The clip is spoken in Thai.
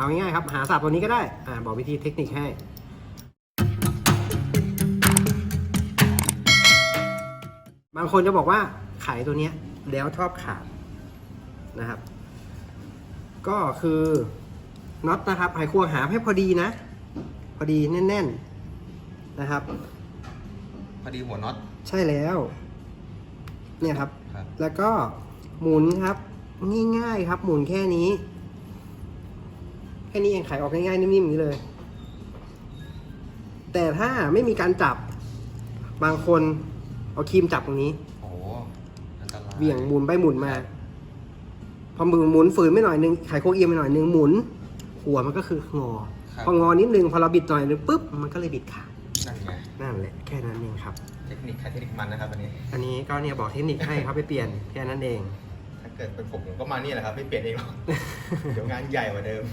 เอาง่ายๆครับ หาศัพท์ตัวนี้ก็ได้ อ่า บอกวิธีเทคนิคให้ บางคนจะบอกว่าไขตัวเนี้ย แล้วชอบขาดนะครับ ก็คือน็อตนะครับไขควงหาให้พอดีนะ พอดีแน่น ๆนะครับ พอดีหัวน็อต ใช่แล้ว เนี่ยครับ ครับ แล้วก็หมุนครับ ง่ายๆครับ หมุนแค่นี้ แค่นี้เองไขออกง่ายๆนิ่มๆอย่างนี้เลย แต่ถ้าไม่มีการจับบางคนเอาครีมจับตรงนี้โอ้โหอันตรายเหวี่ยงหมุนไปหมุนมา พอมือหมุนฝืนไม่หน่อยนึงไขควงเอียงไปหน่อยนึงหมุน หัวมันก็คืองอ ครับพองอนิดนึงพอเราบิดหน่อยนึงปุ๊บมันก็เลยบิดขาดนั่นไงนั่นแหละแค่นั้นเองครับ เทคนิคใครเทคนิคมันนะครับอันนี้ อันนี้ก็เนี่ยบอกเทคนิคให้เขาไปเปลี่ยนแค่นั้นเอง ถ้าเกิดเป็นผมผมก็มานี่แหละครับ ไม่เปลี่ยนเองหรอก เดี๋ยวงานใหญ่กว่าเดิม